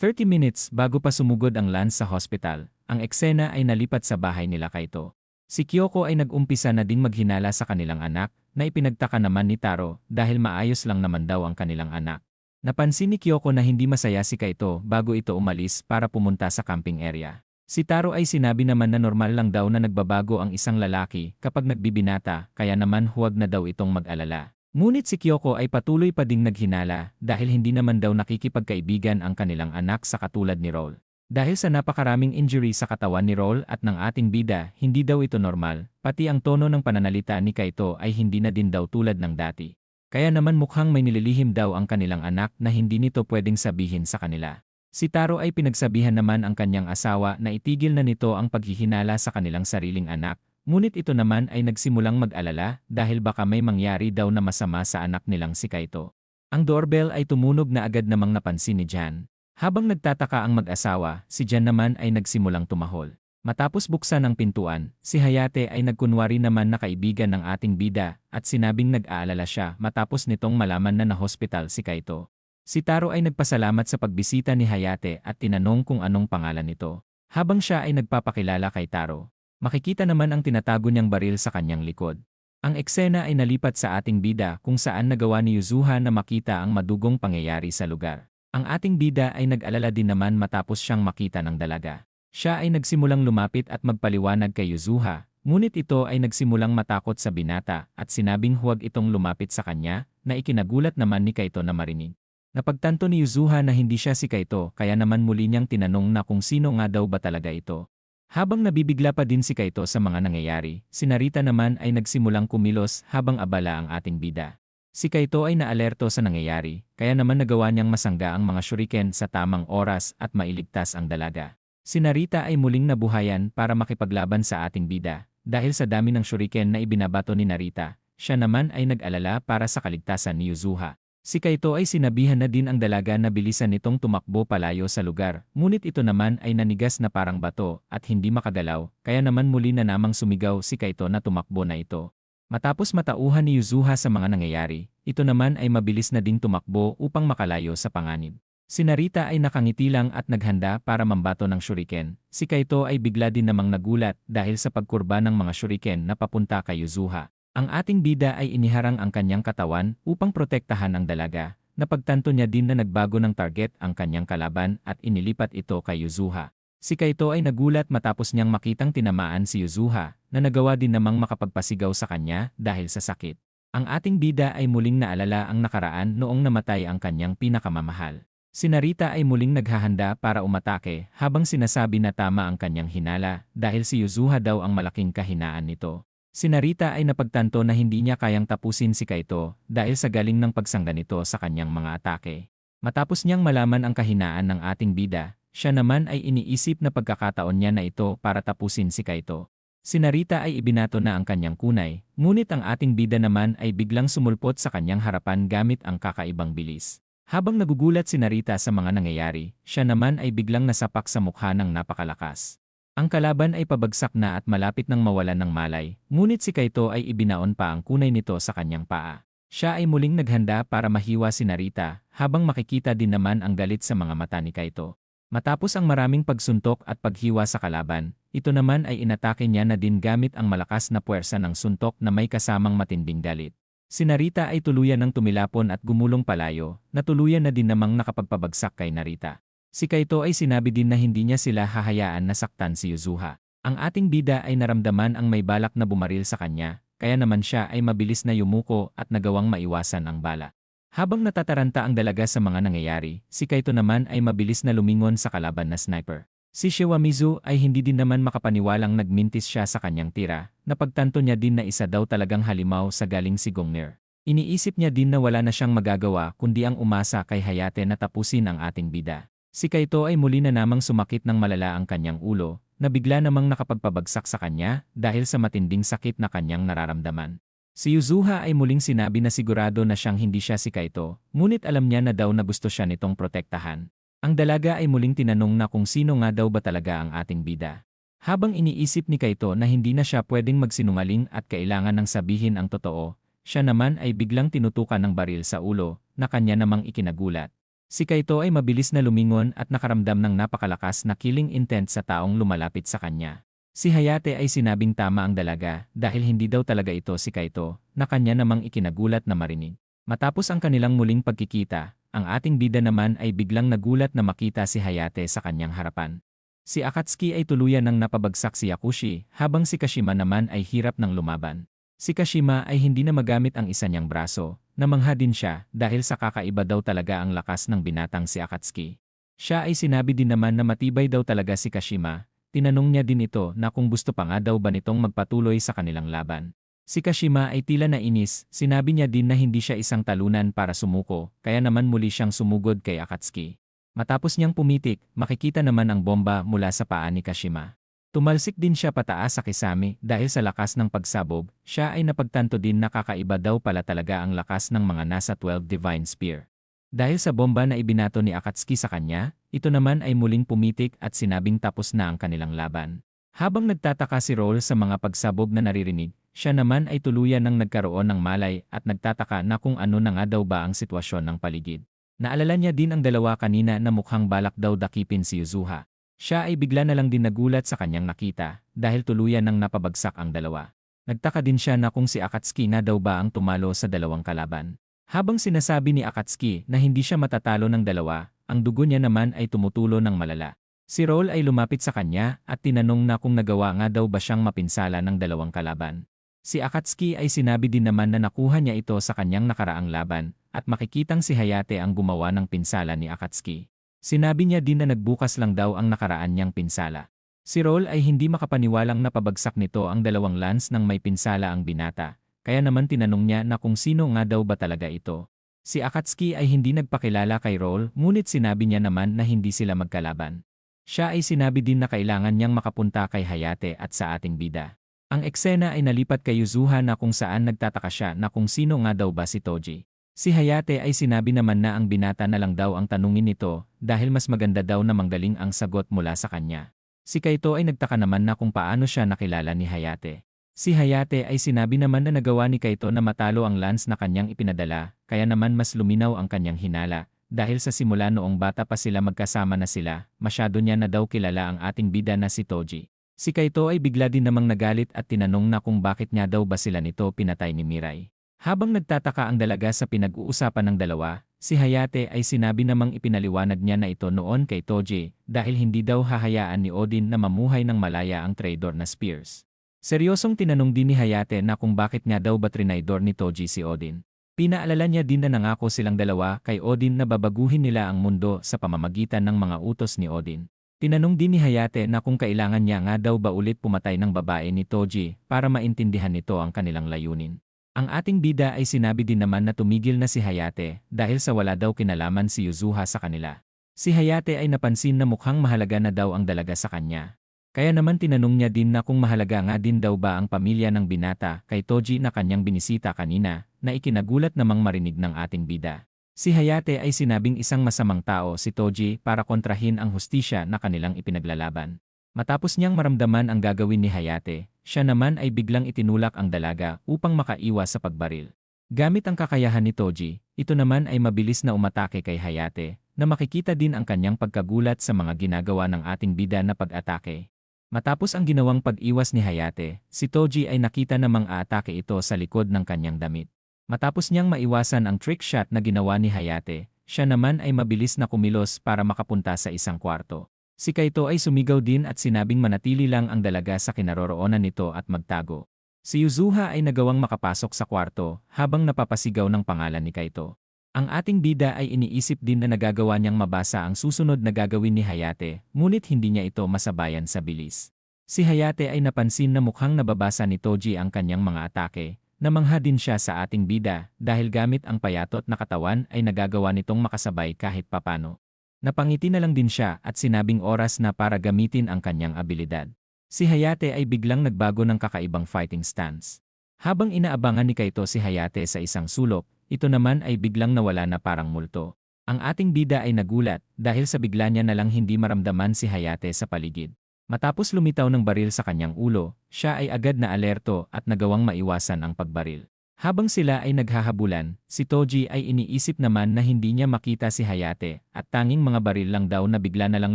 30 minutes bago pa sumugod ang Lance sa hospital, ang eksena ay nalipat sa bahay nila Kaito. Si Kyoko ay nag-umpisa na ding maghinala sa kanilang anak, na ipinagtaka naman ni Taro dahil maayos lang naman daw ang kanilang anak. Napansin ni Kyoko na hindi masaya si Kaito bago ito umalis para pumunta sa camping area. Si Taro ay sinabi naman na normal lang daw na nagbabago ang isang lalaki kapag nagbibinata kaya naman huwag na daw itong mag-alala. Ngunit si Kyoko ay patuloy pa ding naghinala dahil hindi naman daw nakikipagkaibigan ang kanilang anak sa katulad ni Roll. Dahil sa napakaraming injury sa katawan ni Roll at ng ating bida, hindi daw ito normal, pati ang tono ng pananalita ni Kaito ay hindi na din daw tulad ng dati. Kaya naman mukhang may nililihim daw ang kanilang anak na hindi nito pwedeng sabihin sa kanila. Si Taro ay pinagsabihan naman ang kanyang asawa na itigil na nito ang paghihinala sa kanilang sariling anak Ngunit ito naman ay nagsimulang mag-alala dahil baka may mangyari daw na masama sa anak nilang si Kaito. Ang doorbell ay tumunog na agad namang napansin ni Jan. Habang nagtataka ang mag-asawa, si Jan naman ay nagsimulang tumahol. Matapos buksan ang pintuan, si Hayate ay nagkunwari naman na kaibigan ng ating bida at sinabing nag-aalala siya matapos nitong malaman na na-hospital si Kaito. Si Taro ay nagpasalamat sa pagbisita ni Hayate at tinanong kung anong pangalan nito. Habang siya ay nagpapakilala kay Taro, Makikita naman ang tinatago niyang baril sa kanyang likod. Ang eksena ay nalipat sa ating bida kung saan nagawa ni Yuzuha na makita ang madugong pangyayari sa lugar. Ang ating bida ay nag-alala din naman matapos siyang makita ng dalaga. Siya ay nagsimulang lumapit at magpaliwanag kay Yuzuha, ngunit ito ay nagsimulang matakot sa binata at sinabing huwag itong lumapit sa kanya na ikinagulat naman ni Kaito na marinig. Napagtanto ni Yuzuha na hindi siya si Kaito kaya naman muli niyang tinanong na kung sino nga daw ba talaga ito. Habang nabibigla pa din si Kaito sa mga nangyayari, si Narita naman ay nagsimulang kumilos habang abala ang ating bida. Si Kaito ay naalerto sa nangyayari, kaya naman nagawa niyang masangga ang mga shuriken sa tamang oras at mailigtas ang dalaga. Si Narita ay muling nabuhayan para makipaglaban sa ating bida, dahil sa dami ng shuriken na ibinabato ni Narita, siya naman ay nag-alala para sa kaligtasan ni Yuzuha. Si Kaito ay sinabihan na din ang dalaga na bilisan nitong tumakbo palayo sa lugar, ngunit ito naman ay nanigas na parang bato at hindi makagalaw, kaya naman muli na namang sumigaw si Kaito na tumakbo na ito. Matapos matauhan ni Yuzuha sa mga nangyayari, ito naman ay mabilis na ding tumakbo upang makalayo sa panganib. Si Narita ay nakangiti lang at naghanda para mambato ng shuriken. Si Kaito ay bigla din namang nagulat dahil sa pagkurba ng mga shuriken na papunta kay Yuzuha. Ang ating bida ay iniharang ang kanyang katawan upang protektahan ang dalaga. Napagtanto niya din na nagbago ng target ang kanyang kalaban at inilipat ito kay Yuzuha. Si Kaito ay nagulat matapos niyang makitang tinamaan si Yuzuha na nagawa din namang makapagpasigaw sa kanya dahil sa sakit. Ang ating bida ay muling naalala ang nakaraan noong namatay ang kanyang pinakamamahal. Si Narita ay muling naghahanda para umatake habang sinasabi na tama ang kanyang hinala dahil si Yuzuha daw ang malaking kahinaan nito. Si Narita ay napagtanto na hindi niya kayang tapusin si Kaito dahil sa galing ng pagsangga nito sa kanyang mga atake. Matapos niyang malaman ang kahinaan ng ating bida, siya naman ay iniisip na pagkakataon niya na ito para tapusin si Kaito. Si Narita ay ibinato na ang kanyang kunay, ngunit ang ating bida naman ay biglang sumulpot sa kanyang harapan gamit ang kakaibang bilis. Habang nagugulat si Narita sa mga nangyayari, siya naman ay biglang nasapak sa mukha ng napakalakas. Ang kalaban ay pabagsak na at malapit nang mawalan ng malay, ngunit si Kaito ay ibinaon pa ang kunay nito sa kanyang paa. Siya ay muling naghanda para mahiwa si Narita, habang makikita din naman ang galit sa mga mata ni Kaito. Matapos ang maraming pagsuntok at paghiwa sa kalaban, ito naman ay inatake niya na din gamit ang malakas na puwersa ng suntok na may kasamang matinding galit. Si Narita ay tuluyan ng tumilapon at gumulong palayo, na tuluyan na din namang nakapagpabagsak kay Narita. Si Kaito ay sinabi din na hindi niya sila hahayaan na saktan si Yuzuha. Ang ating bida ay naramdaman ang may balak na bumaril sa kanya, kaya naman siya ay mabilis na yumuko at nagawang maiwasan ang bala. Habang natataranta ang dalaga sa mga nangyayari, si Kaito naman ay mabilis na lumingon sa kalaban na sniper. Si Shiwamizu ay hindi din naman makapaniwalang nagmintis siya sa kanyang tira, napagtanto niya din na isa daw talagang halimaw sa galing si Gongnir. Iniisip niya din na wala na siyang magagawa kundi ang umasa kay Hayate na tapusin ang ating bida. Si Kaito ay muli na namang sumakit ng malala ang kanyang ulo, na bigla namang nakapagpabagsak sa kanya dahil sa matinding sakit na kanyang nararamdaman. Si Yuzuha ay muling sinabi na sigurado na siyang hindi siya si Kaito, ngunit alam niya na daw na gusto siya nitong protektahan. Ang dalaga ay muling tinanong na kung sino nga daw ba talaga ang ating bida. Habang iniisip ni Kaito na hindi na siya pwedeng magsinungaling at kailangan ng sabihin ang totoo, siya naman ay biglang tinutukan ng baril sa ulo na kanya namang ikinagulat. Si Kaito ay mabilis na lumingon at nakaramdam ng napakalakas na killing intent sa taong lumalapit sa kanya. Si Hayate ay sinabing tama ang dalaga dahil hindi daw talaga ito si Kaito na kanya namang ikinagulat na marinig. Matapos ang kanilang muling pagkikita, ang ating bida naman ay biglang nagulat na makita si Hayate sa kanyang harapan. Si Akatsuki ay tuluyan ng napabagsak si Yakushi habang si Kashima naman ay hirap ng lumaban. Si Kashima ay hindi na magamit ang isa niyang braso, namangha din siya dahil sa kakaiba daw talaga ang lakas ng binatang si Akatsuki. Siya ay sinabi din naman na matibay daw talaga si Kashima, tinanong niya din ito na kung gusto pa nga daw ba nitong magpatuloy sa kanilang laban. Si Kashima ay tila nainis, sinabi niya din na hindi siya isang talunan para sumuko, kaya naman muli siyang sumugod kay Akatsuki. Matapos niyang pumitik, makikita naman ang bomba mula sa paa ni Kashima. Tumalsik din siya pataas sa kisame dahil sa lakas ng pagsabog, siya ay napagtanto din na kakaiba daw pala talaga ang lakas ng mga nasa 12 Divine Spear. Dahil sa bomba na ibinato ni Akatsuki sa kanya, ito naman ay muling pumitik at sinabing tapos na ang kanilang laban. Habang nagtataka si Roll sa mga pagsabog na naririnig, siya naman ay tuluyan ng nagkaroon ng malay at nagtataka na kung ano na nga daw ba ang sitwasyon ng paligid. Naalala niya din ang dalawa kanina na mukhang balak daw dakipin si Yuzuha. Siya ay bigla na lang din nagulat sa kanyang nakita dahil tuluyan ng napabagsak ang dalawa. Nagtaka din siya na kung si Akatsuki na daw ba ang tumalo sa dalawang kalaban. Habang sinasabi ni Akatsuki na hindi siya matatalo ng dalawa, ang dugo niya naman ay tumutulo ng malala. Si Roll ay lumapit sa kanya at tinanong na kung nagawa nga daw ba siyang mapinsala ng dalawang kalaban. Si Akatsuki ay sinabi din naman na nakuha niya ito sa kanyang nakaraang laban at makikitang si Hayate ang gumawa ng pinsala ni Akatsuki. Sinabi niya din na nagbukas lang daw ang nakaraan niyang pinsala. Si Roll ay hindi makapaniwalang napabagsak nito ang dalawang lance nang may pinsala ang binata, kaya naman tinanong niya na kung sino nga daw ba talaga ito. Si Akatsuki ay hindi nagpakilala kay Roll ngunit sinabi niya naman na hindi sila magkalaban. Siya ay sinabi din na kailangan niyang makapunta kay Hayate at sa ating bida. Ang eksena ay nalipat kay Yuzuha na kung saan nagtataka siya na kung sino nga daw ba si Toji. Si Hayate ay sinabi naman na ang binata na lang daw ang tanungin nito dahil mas maganda daw na manggaling ang sagot mula sa kanya. Si Kaito ay nagtaka naman na kung paano siya nakilala ni Hayate. Si Hayate ay sinabi naman na nagawa ni Kaito na matalo ang lance na kanyang ipinadala, kaya naman mas luminaw ang kanyang hinala. Dahil sa simula noong bata pa sila magkasama na sila, masyado niya na daw kilala ang ating bida na si Toji. Si Kaito ay bigla din namang nagalit at tinanong na kung bakit nga daw ba sila nito pinatay ni Mirai. Habang nagtataka ang dalaga sa pinag-uusapan ng dalawa, si Hayate ay sinabi namang ipinaliwanag niya na ito noon kay Toji dahil hindi daw hahayaan ni Odin na mamuhay ng malaya ang traidor na Spears. Seryosong tinanong din ni Hayate na kung bakit nga daw ba trinaidor ni Toji si Odin. Pinaalala niya din na nangako silang dalawa kay Odin na babaguhin nila ang mundo sa pamamagitan ng mga utos ni Odin. Tinanong din ni Hayate na kung kailangan niya nga daw ba ulit pumatay ng babae ni Toji para maintindihan nito ang kanilang layunin. Ang ating bida ay sinabi din naman na tumigil na si Hayate dahil sa wala daw kinalaman si Yuzuha sa kanila. Si Hayate ay napansin na mukhang mahalaga na daw ang dalaga sa kanya. Kaya naman tinanong niya din na kung mahalaga nga din daw ba ang pamilya ng binata kay Toji na kanyang binisita kanina na ikinagulat namang marinig ng ating bida. Si Hayate ay sinabing isang masamang tao si Toji para kontrahin ang hustisya na kanilang ipinaglalaban. Matapos niyang maramdaman ang gagawin ni Hayate, siya naman ay biglang itinulak ang dalaga upang makaiwas sa pagbaril. Gamit ang kakayahan ni Toji, ito naman ay mabilis na umatake kay Hayate, na makikita din ang kanyang pagkagulat sa mga ginagawa ng ating bida na pag-atake. Matapos ang ginawang pag-iwas ni Hayate, si Toji ay nakita namang aatake ito sa likod ng kanyang damit. Matapos niyang maiwasan ang trick shot na ginawa ni Hayate, siya naman ay mabilis na kumilos para makapunta sa isang kwarto. Si Kaito ay sumigaw din at sinabing manatili lang ang dalaga sa kinaroroonan nito at magtago. Si Yuzuha ay nagawang makapasok sa kwarto habang napapasigaw ng pangalan ni Kaito. Ang ating bida ay iniisip din na nagagawa niyang mabasa ang susunod na gagawin ni Hayate, ngunit hindi niya ito masabayan sa bilis. Si Hayate ay napansin na mukhang nababasa ni Toji ang kanyang mga atake, namangha din siya sa ating bida dahil gamit ang payatot na katawan ay nagagawa nitong makasabay kahit papano. Napangiti na lang din siya at sinabing oras na para gamitin ang kanyang abilidad. Si Hayate ay biglang nagbago ng kakaibang fighting stance. Habang inaabangan ni Kaito si Hayate sa isang sulok, ito naman ay biglang nawala na parang multo. Ang ating bida ay nagulat dahil sa bigla niya na lang hindi maramdaman si Hayate sa paligid. Matapos lumitaw ng baril sa kanyang ulo, siya ay agad na alerto at nagawang maiwasan ang pagbaril. Habang sila ay naghahabulan, si Toji ay iniisip naman na hindi niya makita si Hayate at tanging mga baril lang daw na bigla na lang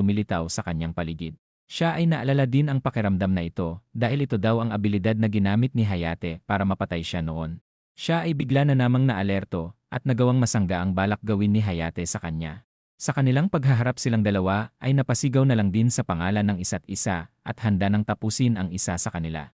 lumilitaw sa kanyang paligid. Siya ay naalala din ang pakiramdam na ito dahil ito daw ang abilidad na ginamit ni Hayate para mapatay siya noon. Siya ay bigla na namang naalerto at nagawang masangga ang balak gawin ni Hayate sa kanya. Sa kanilang paghaharap silang dalawa ay napasigaw na lang din sa pangalan ng isa't isa at handa nang tapusin ang isa sa kanila.